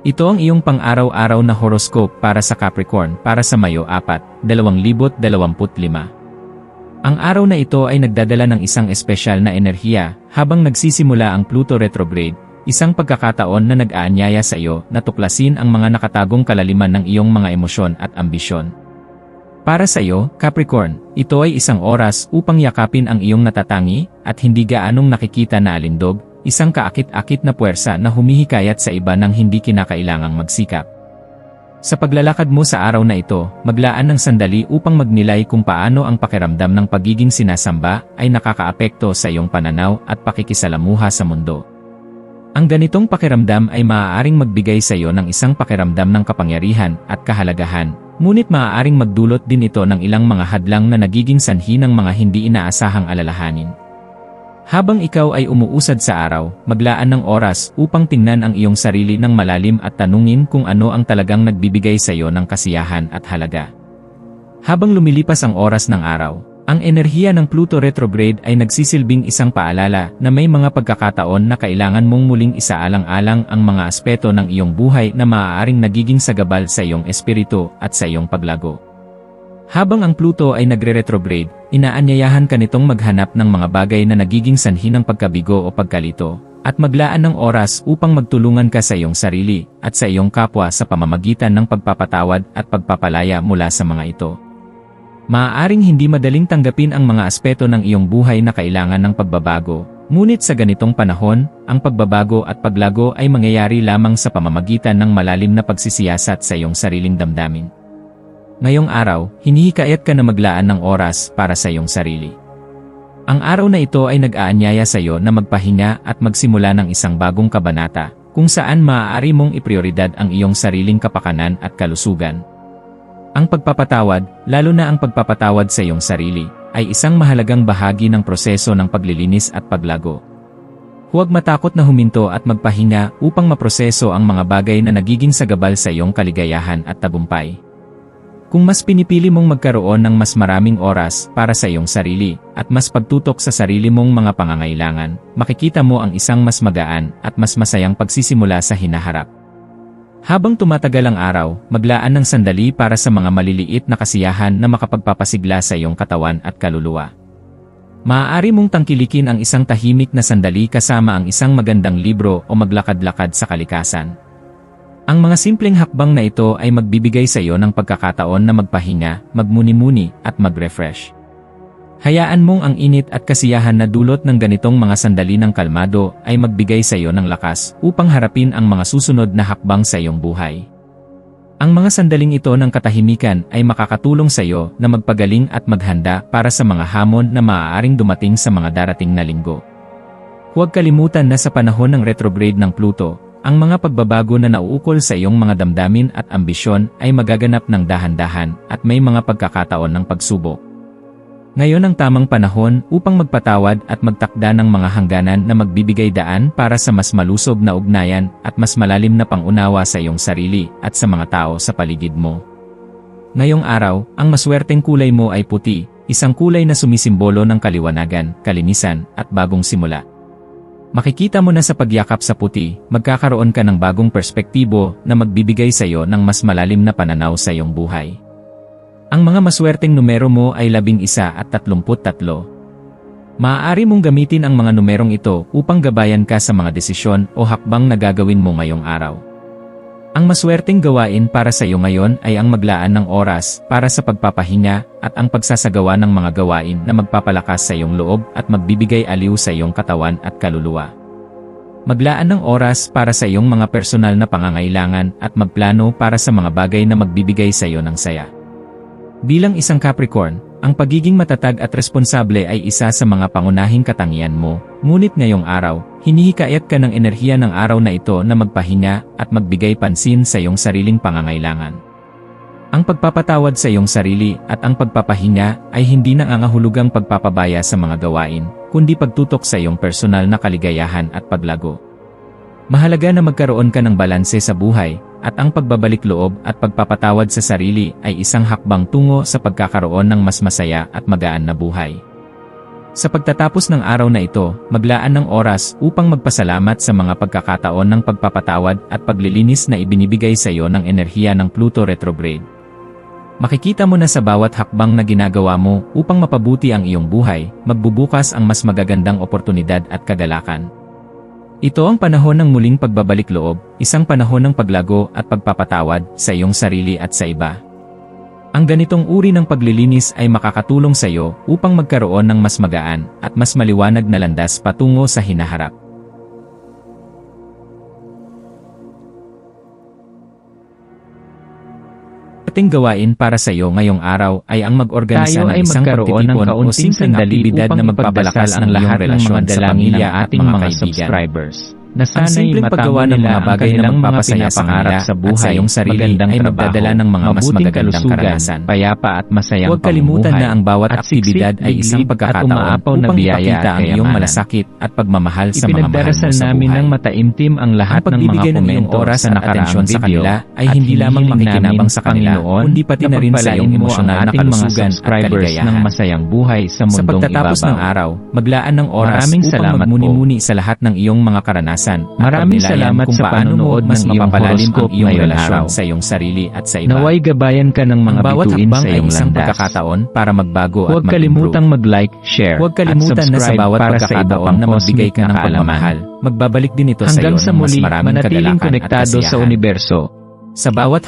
Ito ang iyong pang-araw-araw na horoscope para sa Capricorn para sa Mayo 4, 2025. Ang araw na ito ay nagdadala ng isang espesyal na enerhiya habang nagsisimula ang Pluto retrograde, isang pagkakataon na nag-aanyaya sa iyo na tuklasin ang mga nakatagong kalaliman ng iyong mga emosyon at ambisyon. Para sa iyo, Capricorn, ito ay isang oras upang yakapin ang iyong natatangi at hindi gaanong nakikita na alindog, isang kaakit-akit na puwersa na humihikayat sa iba nang hindi kinakailangang magsikap. Sa paglalakad mo sa araw na ito, maglaan ng sandali upang magnilay kung paano ang pakiramdam ng pagiging sinasamba ay nakakaapekto sa iyong pananaw at pakikisalamuha sa mundo. Ang ganitong pakiramdam ay maaaring magbigay sa iyo ng isang pakiramdam ng kapangyarihan at kahalagahan, ngunit maaaring magdulot din ito ng ilang mga hadlang na nagiging sanhi ng mga hindi inaasahang alalahanin. Habang ikaw ay umuusad sa araw, maglaan ng oras upang tingnan ang iyong sarili ng malalim at tanungin kung ano ang talagang nagbibigay sa iyo ng kasiyahan at halaga. Habang lumilipas ang oras ng araw, ang enerhiya ng Pluto retrograde ay nagsisilbing isang paalala na may mga pagkakataon na kailangan mong muling isaalang-alang ang mga aspeto ng iyong buhay na maaaring nagiging sagabal sa iyong espiritu at sa iyong paglago. Habang ang Pluto ay nagre-retrograde, inaanyayahan ka nitong maghanap ng mga bagay na nagiging sanhi ng pagkabigo o pagkalito, at maglaan ng oras upang magtulungan ka sa iyong sarili at sa iyong kapwa sa pamamagitan ng pagpapatawad at pagpapalaya mula sa mga ito. Maaaring hindi madaling tanggapin ang mga aspeto ng iyong buhay na kailangan ng pagbabago, ngunit sa ganitong panahon, ang pagbabago at paglago ay mangyayari lamang sa pamamagitan ng malalim na pagsisiyasat sa iyong sariling damdamin. Ngayong araw, hinihikayat ka na maglaan ng oras para sa iyong sarili. Ang araw na ito ay nag-aanyaya sa iyo na magpahinga at magsimula ng isang bagong kabanata, kung saan maaari mong iprioridad ang iyong sariling kapakanan at kalusugan. Ang pagpapatawad, lalo na ang pagpapatawad sa iyong sarili, ay isang mahalagang bahagi ng proseso ng paglilinis at paglago. Huwag matakot na huminto at magpahinga upang maproseso ang mga bagay na nagiging sagabal sa iyong kaligayahan at tagumpay. Kung mas pinipili mong magkaroon ng mas maraming oras para sa iyong sarili at mas pagtutok sa sarili mong mga pangangailangan, makikita mo ang isang mas magaan at mas masayang pagsisimula sa hinaharap. Habang tumatagal ang araw, maglaan ng sandali para sa mga maliliit na kasiyahan na makapagpapasigla sa iyong katawan at kaluluwa. Maaari mong tangkilikin ang isang tahimik na sandali kasama ang isang magandang libro o maglakad-lakad sa kalikasan. Ang mga simpleng hakbang na ito ay magbibigay sa iyo ng pagkakataon na magpahinga, magmuni-muni, at mag-refresh. Hayaan mong ang init at kasiyahan na dulot ng ganitong mga sandali ng kalmado ay magbigay sa iyo ng lakas upang harapin ang mga susunod na hakbang sa iyong buhay. Ang mga sandaling ito ng katahimikan ay makakatulong sa iyo na magpagaling at maghanda para sa mga hamon na maaaring dumating sa mga darating na linggo. Huwag kalimutan na sa panahon ng retrograde ng Pluto, ang mga pagbabago na nauukol sa iyong mga damdamin at ambisyon ay magaganap ng dahan-dahan at may mga pagkakataon ng pagsubok. Ngayon ang tamang panahon upang magpatawad at magtakda ng mga hangganan na magbibigay daan para sa mas malusog na ugnayan at mas malalim na pangunawa sa iyong sarili at sa mga tao sa paligid mo. Ngayong araw, ang maswerteng kulay mo ay puti, isang kulay na sumisimbolo ng kaliwanagan, kalinisan, at bagong simula. Makikita mo na sa pagyakap sa puti, magkakaroon ka ng bagong perspektibo na magbibigay sa iyo ng mas malalim na pananaw sa iyong buhay. Ang mga maswerteng numero mo ay 11 at 33. Maaari mong gamitin ang mga numerong ito upang gabayan ka sa mga desisyon o hakbang na gagawin mo ngayong araw. Ang maswerteng gawain para sa iyo ngayon ay ang maglaan ng oras para sa pagpapahinga at ang pagsasagawa ng mga gawain na magpapalakas sa iyong loob at magbibigay aliw sa iyong katawan at kaluluwa. Maglaan ng oras para sa iyong mga personal na pangangailangan at magplano para sa mga bagay na magbibigay sa iyo ng saya. Bilang isang Capricorn, Ang pagiging matatag at responsable ay isa sa mga pangunahing katangian mo, ngunit ngayong araw, hinihikayat ka ng enerhiya ng araw na ito na magpahinga at magbigay pansin sa iyong sariling pangangailangan. Ang pagpapatawad sa iyong sarili at ang pagpapahinga ay hindi nangangahulugang pagpapabaya sa mga gawain, kundi pagtutok sa iyong personal na kaligayahan at paglago. Mahalaga na magkaroon ka ng balanse sa buhay, at ang pagbabalik loob at pagpapatawad sa sarili ay isang hakbang tungo sa pagkakaroon ng mas masaya at magaan na buhay. Sa pagtatapos ng araw na ito, maglaan ng oras upang magpasalamat sa mga pagkakataon ng pagpapatawad at paglilinis na ibinibigay sa iyo ng enerhiya ng Pluto retrograde. Makikita mo na sa bawat hakbang na ginagawa mo upang mapabuti ang iyong buhay, magbubukas ang mas magagandang oportunidad at kagalakan. Ito ang panahon ng muling pagbabalik loob, isang panahon ng paglago at pagpapatawad sa iyong sarili at sa iba. Ang ganitong uri ng paglilinis ay makakatulong sa iyo upang magkaroon ng mas magaan at mas maliwanag na landas patungo sa hinaharap. Ating gawain para sa iyo ngayong araw ay ang mag-organisa ng isang pagtitipon o simpleng aktibidad na magpapalakas ipagdasal ang lahat ng mga sa dalangin pamilya ng at mga mga kaibigan. subscribers. Na Ang sana'y matamo paggawa ng mga ang bagay na magpapasaya sa kanila sa at buhay, sa iyong sarili ay trabaho, magdadala ng mga mas magagandang karanasan. payapa at masayang Huwag kalimutan na ang bawat at aktibidad ay isang at pagkakataon upang biyaya ipakita at ang iyong malasakit at pagmamahal sa mga mahal mo Ipinagdarasal sa namin ng mataimtim ang lahat Ang ng mga komento oras sa at atensyon sa kanila ay at hindi lamang makikinabang sa kanila, Panginoon, kundi pati na rin sa iyong ang emosyonal na kalusugan at kaligayahan. ng masayang buhay sa Sa mundong pagtatapos ibabaw. ng araw, maglaan ng oras upang magmuni-muni sa lahat ng iyong mga karanasan at Maraming salamat kung sa panonood mas ng mapapalalim ang iyong relasyon araw. sa iyong sarili at sa iba. Naway gabayan ka ng mga bawat bituin sa ay iyong isang landas. pagkakataon para magbago Huwag at mag-improve. kalimutang mag-like, share, Huwag kalimutan at na sa subscribe bawat para sa iba pang na magbigay ka ng pagmamahal. Magbabalik din ito sa iyo sa ng mas muli, maraming manatiling konektado sa kasiyahan. universo. Sa bawat